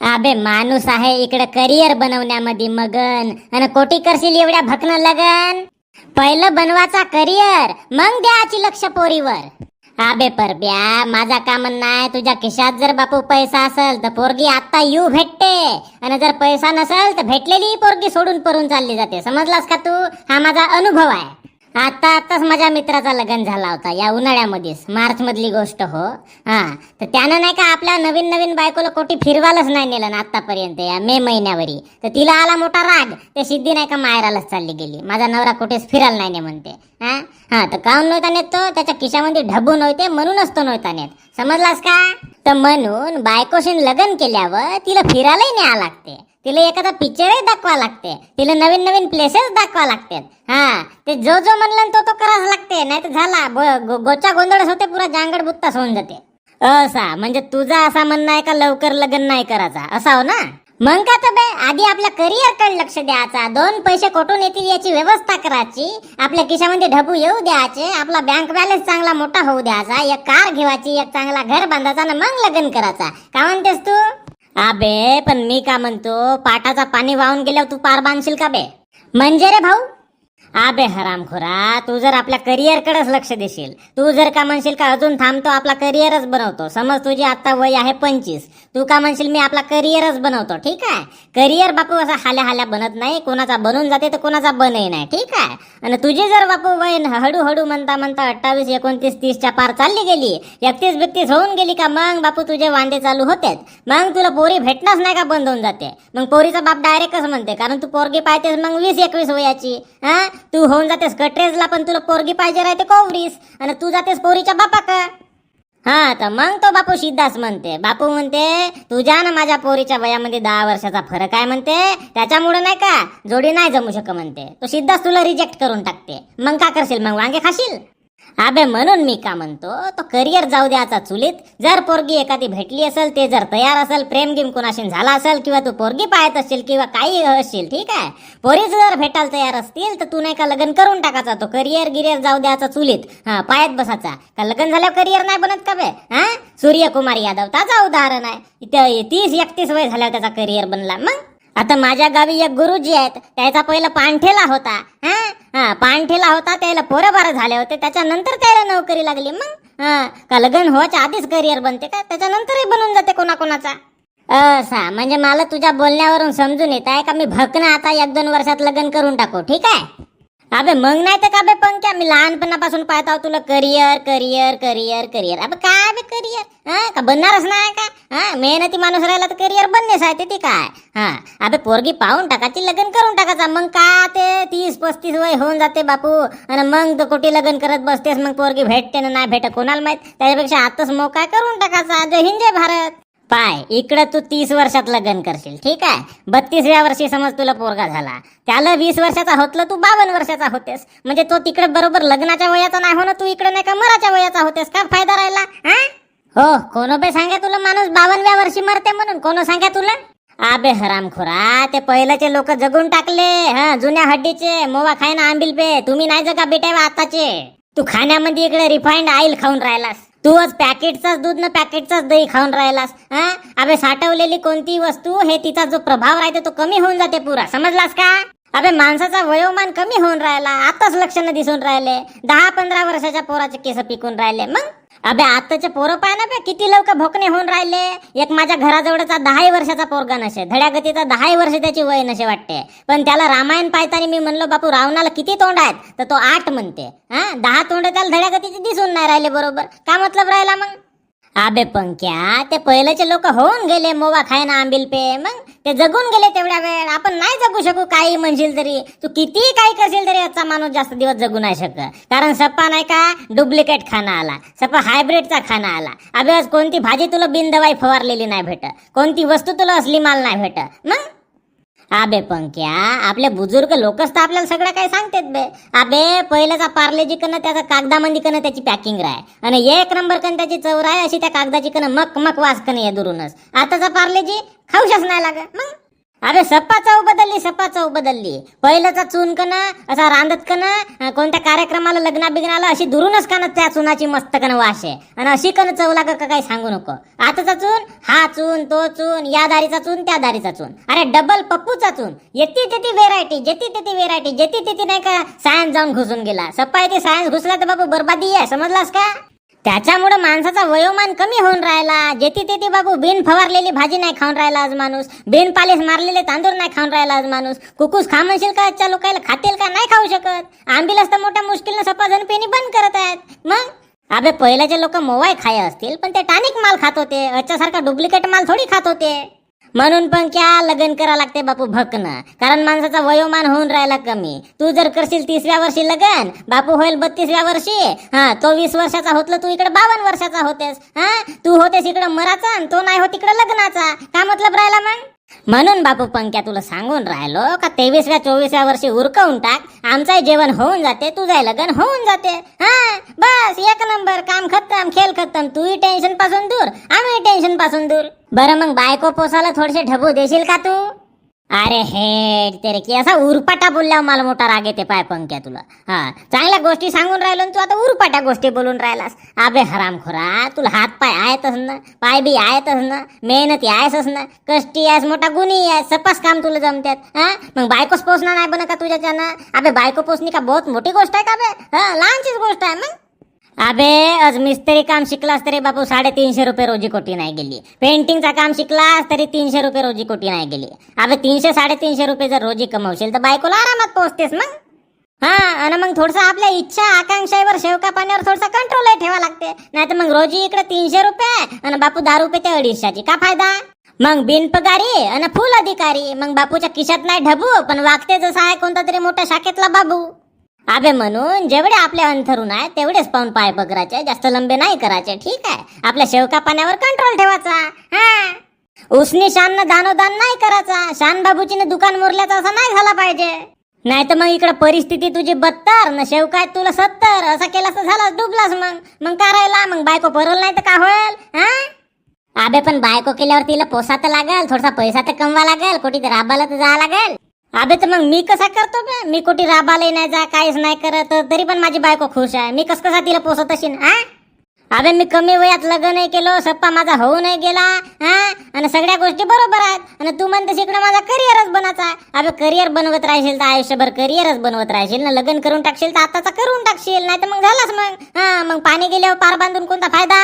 अबे माणूस आहे इकडे करिअर बनवण्यामध्ये मगन. आणि कोटी करशील एवढ्या भकन लगन? पहिलं बनवाचा करिअर मग द्याची लक्ष पोरीवर अबे परब्या माझा काम नाही तुझ्या खिशात जर बापू पैसा असेल तर पोरगी आता यू भेटते. आणि जर पैसा नसेल तर भेटलेली पोरगी सोडून परून चालली जाते. समजलास का तू? हा माझा अनुभव आहे. आता आताच माझ्या मित्राचा लग्न झाला होता या उन्हाळ्यामध्येच. मार्च मधली गोष्ट हो. हा. तर त्यानं नाही का आपल्या नवीन नवीन बायकोला कोटी फिरवायलाच नाही नेलं ना आतापर्यंत या मे महिन्यावरी. तर तिला आला मोठा राग. ते सिद्धी नाही का मायरालाच चालली गेली. माझा नवरा कुठेच फिरायला नाही ने म्हणते. हा? हा तर काऊन नव्हता नेत तो? त्याच्या खिशामध्ये ढबू नव्हते म्हणूनच तो नव्हता नेत. समजलास का? तर म्हणून बायकोशीन लग्न केल्यावर तिला फिरायलाही न्यावं लागते. तिला एखादा पिक्चरही दाखवा लागते. तिला नवीन नवीन प्लेसेस दाखवा लागतात हा ते जो जो म्हणलं तो तो करावाच लागते. नाही तर झाला गो- गोचा गोंधळच होते पुरा जांगड बुत्तास होऊन जाते. असा म्हणजे तुझा असा म्हणणं आहे का लवकर लग्न नाही करायचा? असा हो ना? मग का तर बे आधी आपल्या करिअरकडे लक्ष द्यायचा. दोन पैसे कुठून येतील याची व्यवस्था करायची. आपल्या खिशामध्ये ढबू येऊ द्यायचे. आपला बँक बॅलन्स चांगला मोठा होऊ द्यायचा. एक कार घेवायची एक चांगला घर बांधायचा आणि मग लग्न करायचा. का म्हणतेस तू? अबे पण मी का म्हणतो पाटाचा पाणी वाहून गेल्यावर तू पार बांधशील का बे? म्हणजे रे भाऊ? अबे हरामखोरा तू जर आपल्या करिअर कडेच लक्ष देशील तू जर का म्हणशील का अजून थांबतो आपला करिअरच बनवतो. समज तुझी आता वय आहे पंचवीस तू का म्हणशील मी आपला करिअरच बनवतो ठीक आहे? करिअर बापू असा हाल्या हाल्या बनत नाही कोणाचा बनून जाते तर कोणाचा बनही नाही ठीक आहे? आणि तुझी जर बापू वय हळूहळू म्हणता म्हणता अठ्ठावीस एकोणतीस तीसच्या पार चालली गेली एकतीस बत्तीस होऊन गेली का मग बापू तुझे वांदे चालू होतेच मग तुला पोरी भेटणंच नाही का बंद होऊन जाते? मग पोरीचा बाप डायरेक्टच म्हणते कारण तू पोरगी पाहतेस मग वीस एकवीस वयाची हा? तू होऊन जातेस कटरेजला पण तुला पोरगी पाहिजे राहते कोवरीस आणि तू जातेस पोरीच्या बापा का हा तर मग तो बापू सिद्धास म्हणते. बापू म्हणते तुझ्या ना माझ्या पोरीच्या वयामध्ये दहा वर्षाचा फरक आहे म्हणते. त्याच्यामुळे नाही का जोडी नाही जमू शक म्हणते. तो सिद्धास तुला रिजेक्ट करून टाकते. मग का करशील? मग वांगे खाशील? अबे म्हणून मी का म्हणतो? तो करिअर जाऊ द्याचा चुलीत. जर पोरगी एखादी भेटली असेल ते जर तयार असेल प्रेम गिम कोणाशी झाला असेल किंवा तू पोरगी पाहत असशील किंवा काही असशील ठीक आहे? पोरीच जर भेटायला तयार असतील तर तू नाही का लग्न करून टाकायचा? तो करिअर गिरियर जाऊ द्याचा चुलीत. हा पायात बसायचा. का लग्न झाल्यावर करिअर नाही बनत का बे? हा? सूर्यकुमार यादव त्याचा उदाहरण आहे. तीस एकतीस वय झाल्यावर त्याचा करिअर बनला. मग? आता माझ्या गावी एक गुरुजी आहेत त्याचा पहिला पानठेला होता. हा? हा होता त्याला पोरं बारं झाले होते त्याच्यानंतर त्याला नोकरी लागली. मग? का लग्न व्हायच्या आधीच करिअर बनते का? त्याच्यानंतरही बनून जाते कोणाकोणाचा. असा म्हणजे मला तुझ्या बोलण्यावरून समजून येत आहे का? मी भकना आता एक दोन वर्षात लग्न करून टाकू. ठीक आहे? अबे मग नाही तर का बे पंक्या मी लहानपणापासून पाहत आहो तुला करिअर करिअर करिअर करिअर. अबे काय बे करिअर? हा का बनणारच नाही का? हा मेहनती माणूस राहिला तर करिअर बनणेच आहे ते ती काय? हा अबे पोरगी पाहून टाकायची लग्न करून टाकायचा मग का ते तीस पस्तीस वय होऊन जाते बापू? आणि मग तो कुठे लग्न करत बसतेस? मग पोरगी भेटते ना नाही भेट कोणाला माहीत? त्याच्यापेक्षा आताच मोका करून टाकायचा जय हिंद जय भारत. पाय इकडं तू तीस वर्षात लग्न करशील ठीक आहे? बत्तीसव्या वर्षी समज तुला पोरगा झाला त्याला वीस वर्षाचा होतलं तू बावन्न वर्षाचा होतेस. म्हणजे तो तिकडे बरोबर लग्नाच्या वयाचा नाही हो ना तू इकडे नाही का मराच्या वयाचा होतेस का फायदा राहिला? हा? हो कोण बे सांगा तुला माणूस बावनव्या वर्षी मरते म्हणून कोण सांगा तुला? आबे हरामखोरा ते पहिल्याचे लोक जगून टाकले हा जुन्या हड्डीचे मोवा खाय ना आंबिल पे तुम्ही नाही जगा बेटे आताचे. तू खाण्यामध्ये इकडे रिफाईंड ऑइल खाऊन राहिलास. तू आज पॅकेटचाच दूध ना पॅकेटचाच दही खाऊन राहिलास हा? अबे साठवलेली कोणती वस्तू हे तिचा जो प्रभाव राहते तो कमी होऊन जाते पुरा. समजलास का? अबे माणसाचा वयोमान कमी होऊन राहिला आताच लक्षणं दिसून राहिले. दहा पंधरा वर्षाच्या पोराचे केस पिकून राहिले. मग? अबे आताचे पोरं पाय ना बे किती लवकर भोकणे होऊन राहिले. एक माझ्या घराजवळचा दहाही वर्षाचा पोरगा नसे. धड्यागतीचा दहाही वर्ष त्याची वय नसे वाटते. पण त्याला रामायण पाहताना मी म्हणलो बापू रावणाला किती तोंड आहेत? तर तो आठ म्हणते. हा? दहा तोंड त्याला धड्यागतीचे दिसून नाही राहिले बरोबर. का मतलब राहिला मग? अबे पंक्या ते पहिलेचे लोक होऊन गेले मोवा खाय ना आंबिल पे. मग ते जगून गेले तेवढ्या वेळ. आपण नाही जगू शकू काही म्हणशील तरी. तू किती काही करशील तरी आजचा माणूस जास्त दिवस जगू नाही शकत. कारण सप्पा नाही का डुप्लिकेट खाना आला. सप्पा हायब्रिडचा खाना आला. अबे आज कोणती भाजी तुला बिनदवाई फवारलेली नाही भेट कोणती वस्तू तुला असली माल नाही भेट मग अबे पंक्या आपले बुजुर्ग लोकच तर आपल्याला सगळं काही सांगतात बे. अबे पहिल्याचा पार्लेजी कनं त्याचा कागदामध्ये कनं त्याची पॅकिंग राय. आणि एक नंबर कन त्याची चव राय अशी त्या कागदाची कनं मक मक वास कन या दुरूनच. आताचा पार्लेजी खाऊशच नाही लागत. मग? अरे सप्पा चव बदलली सप्पा चव बदलली. पहिलंचा चून कन असा रांदत कन कोणत्या कार्यक्रमाला लग्ना बिग्नाला अशी दुरूनच कन त्या चुनाची मस्त कन वाश. आहे आणि अशी कन चव लाग का काही सांगू नको. आताचा चून हा चून तो चून या दारीचा चून त्या दारीचा चून. अरे डबल पप्पूचा चून. येती तेती व्हेरायटी जेती तेती व्हेरायटी जेती तेती नाही का सायन्स जाऊन घुसून गेला. सप्पा येते सायन्स घुसला तर बाबू बरबादी आहे समजलास का? त्याच्यामुळं माणसाचा वयोमान कमी होऊन राहिला. जेथे तेथे बाबू बिन फवारलेली भाजी नाही खाऊन राहिला आज माणूस. बिन पालेस मारलेले तांदूळ नाही खाऊन राहिला आज माणूस. कुकूस खा म्हणशील का आजच्या लोकायला? खातील का? नाही खाऊ शकत. आंबीलाच तर मोठ्या मुश्किलनं सपाजण पेनी बंद करत आहेत. मग? अबे पहिल्याचे लोक मोवाय खाय असतील पण ते टानिक माल खात होते. आजच्यासारखा डुप्लिकेट माल थोडी खात होते. म्हणून पण क्या लग्न करा लागते बापू भकन. कारण माणसाचा वयोमान होऊन राहिला कमी. तू जर करशील तिसऱ्या वर्षी लग्न बापू होईल बत्तीसव्या वर्षी. हा तो वीस वर्षाचा होतला तू इकडे बावन्न वर्षाचा होतेस. हा तू होतेस इकडे मराचा आणि तो नाही होत इकडे लग्नाचा. का मतलब राहिला मग? म्हणून बापू पंक्या तुला सांगून राहिलो का तेवीसव्या चोवीसव्या वर्षी उरकवून टाक. आमचंही जेवण होऊन जाते तुझं लग्न होऊन जाते. हा बस एक नंबर काम खतम खेळ खतम. तूही टेन्शनपासून दूर आम्ही टेन्शनपासून दूर. बरं मग बायको पोसाला थोडेसे ढबू देशील का तू? अरे हे तेरे की असा उरपाटा बोलल्यावर मला मोठा राग येते पाय पंक्या तुला. हा चांगल्या गोष्टी सांगून राहिलो आणि तू आता उरपाट्या गोष्टी बोलून राहिलास. अबे हरामखोरा तुला हात पाय आहेतच ना पाय बी आहेतच ना मेहनती आहेसच ना कष्टी आहेस मोठा गुणी आहे सपास काम तुला जमतात हा? मग बायकोच पोचणार नाही बन का तुझ्याच्यानं? अबे बायको पोचणी का बहुत मोठी गोष्ट आहे का बे? हा लहानचीच गोष्ट आहे मग. अबे आज मिस्त्री काम शिकलास तरी बापू साडेतीनशे रुपये रोजी कोटी नाही गेली. पेंटिंगचा काम शिकलास तरी तीनशे रुपये रोजी कोटी नाही गेली. अबे तीनशे साडेतीनशे रुपये जर रोजी कमवशील तर बायकोला आरामात पोहोचतेस मग. हा आणि मग थोडस आपल्या इच्छा आकांक्षेवर शेवका पाण्यावर थोडासा कंट्रोल ठेवा लागते. नाही तर मग रोजी इकडे तीनशे रुपये आणि बापू दहा रुपये त्या अडीचशाची. का फायदा? मग बिनपगारी आणि फुल अधिकारी. मग बापूच्या खिशात नाही ढबू पण वागते जसा आहे कोणता तरी मोठ्या शाखेतला बाबू. अबे म्हणून जेवढे आपले अंथरून आहे तेवढेच पाहून पाय पकडायचे जास्त लंबे नाही करायचे ठीक आहे? आपल्या शेवका पाण्यावर कंट्रोल ठेवायचा हा? उसनी शान दानोदान नाही करायचा शान बाबूचीने दुकान मोरल्याचा असा नाही झाला पाहिजे. नाही तर मग इकडे परिस्थिती तुझी बत्तर न शेवकाय तुला सत्तर असं केलास तर झालास डुबलास मग. मग का राहिला? मग बायको परल नाही तर का होईल हा? अबे पण बायको केल्यावर तिला पोसा तर लागेल थोडासा पैसा तर कमवा लागेल कुठे तर राबाला तर जावं लागेल. अबे तर मग मी कसा करतो बे? मी कुठे राबाला नाही जा काहीच नाही करत तरी पण माझी बायको खुश आहे. मी कस कसा तिला पोसत असेल हा? अबे मी कमी वयात लग्न नाही केलो सप्पा माझा होऊ नाही गेला हा? आणि सगळ्या गोष्टी बरोबर आहेत. आणि तू म्हणतेस इकडे माझा करिअरच बनायचा अबे करिअर बनवत राहशील तर आयुष्यभर करिअरच बनवत राहशील. ना लग्न करून टाकशील तर आताचा करून टाकशील नाही तर मग झालाच मग. हा मग पाणी गेल्यावर पार बांधून कोणता फायदा?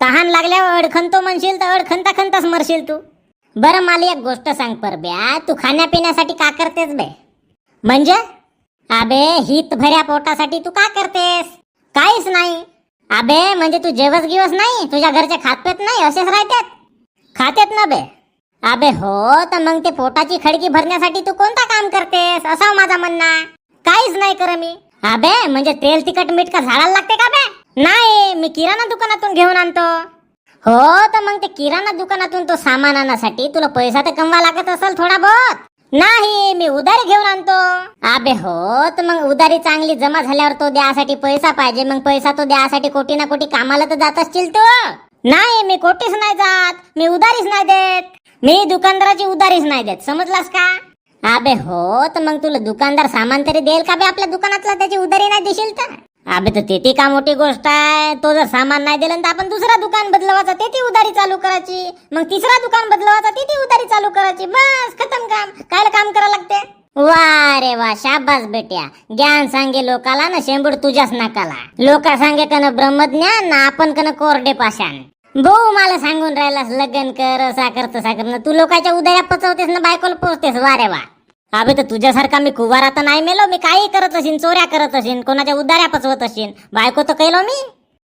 तहान लागल्यावर अडखणतो म्हणशील तर अडखणता खणताच मरशील तू. बरं मला एक गोष्ट सांग परब्या. तू खाण्यापिण्यासाठी का करतेस बे? म्हणजे? अबे हित भऱ्या पोटासाठी तू का करतेस? काहीच नाही. अबे म्हणजे तू जेवस गिवस नाही? तुझ्या घरचे खातपेत नाही? असेच राहतात. खातेत ना बे. अबे हो तर मग ते पोटाची खडकी भरण्यासाठी तू कोणता काम करतेस? असा माझा म्हणणं. काहीच नाही कर मी. अबे म्हणजे तेल तिखट मीठ का झाडाला लागते का बे? नाही मी किराणा दुकानातून घेऊन आणतो. हो तर मग ते किराणा दुकानातून तो सामान आणण्यासाठी तुला पैसा तर कमवा लागत असेल थोडा बहुत. नाही मी उधारी घेऊन आणतो. अबे हो तर मग उधारी चांगली जमा झाल्यावर तो द्यासाठी पैसा पाहिजे मग पैसा तो द्यासाठी कोटी ना कोटी कामाला तर जात असतील तू. नाही मी कोटीच नाही जात मी उधारीच नाही देत. मी दुकानदाराची उधारीच नाही देत समजलास का? अबे हो तर मग तुला दुकानदार सामान तरी देईल का बे आपल्या दुकानातला? त्याची उधारी नाही देशील तर? अबे तर ते का मोठी गोष्ट आहे? तो जर सामान नाही दिलं तर आपण दुसरा दुकान बदलवायचा ते ती उधारी चालू करायची. मग तिसरा दुकान बदलवायचा ते ती उधारी चालू करायची. बस खतम काम. काय काम करा लागते? वा रे वा शाबास बेट्या. ज्ञान सांगे लोकाला ना शेंबूड तुझ्याच नाकाला. लोक सांगे कन ब्रह्मज्ञान ना आपण कन कोरडे पाषाण. भाऊ मला सांगून राहिलास लग्न कर साखर कर तसा कर ना तू लोकांच्या उदया पचवतेस ना बायकोला पोचतेस वा रे वा. अबे तर तुझ्यासारखा मी कुवारा तर नाही मेलो. मी काही करत असेन चोऱ्या करत असेन कोणाच्या उदाऱ्या पचवत असेन. बायको तर केलो मी.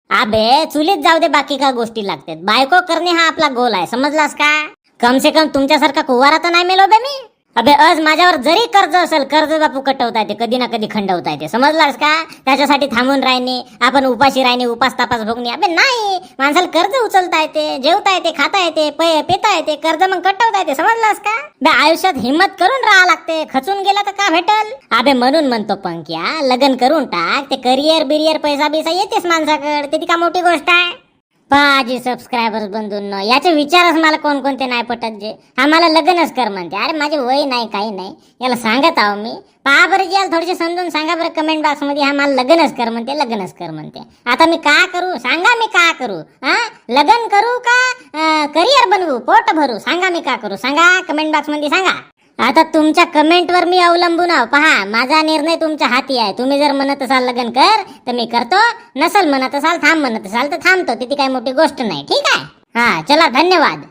अबे चुलीत जाऊ दे बाकी का गोष्टी लागतात. बायको करणे हा आपला गोल आहे. समजलास का? कम से कम तुमच्यासारखा कुवारा तर नाही मेलो बे मी. अबे आज माझ्यावर जरी कर्ज असेल कर्ज बापू कटवता येते कधी ना कधी खंडवता येते समजलास का? त्याच्यासाठी थांबून राहिणे आपण उपाशी राहिणे उपास तापास भोगणे अबे नाही! माणसाला कर्ज उचलता येते जेवता येते खाता येते पे- पिता येते कर्ज मग कटवता येते समजलास का? बे आयुष्यात हिम्मत करून राहा लागते. खचून गेला तर का भेटल? अबे म्हणून म्हणतो पंक्या लग्न करून टाक ते करिअर बिरियर पैसा बिसा येतेच माणसाकडे. ते ती का मोठी गोष्ट आहे? पाजी सबस्क्रायबर्स बंधून याचे विचारच मला कोणकोणते नाही पटत जे. हा मला लग्नच कर म्हणते. अरे माझे वय नाही काही नाही. याला सांगत आहो मी. पहा बरं जे याला थोडेसे समजून सांगा बरं कमेंट बॉक्समध्ये हा मला लग्नच कर म्हणते लग्नच कर म्हणते. आता मी का करू? सांगा मी का करू? हा? लग्न करू का करिअर बनवू? पोट भरू? सांगा मी का करू? सांगा कमेंट बॉक्समध्ये सांगा. आता तुमच्या कमेंटवर मी अवलंबून आहो. पहा माझा निर्णय तुमच्या हाती आहे. तुम्ही जर म्हणत असाल लग्न कर तर मी करतो. नसल म्हणत असाल थांब म्हणत असाल तर थांबतो. तिथे काही मोठी गोष्ट नाही. ठीक आहे? हा चला धन्यवाद.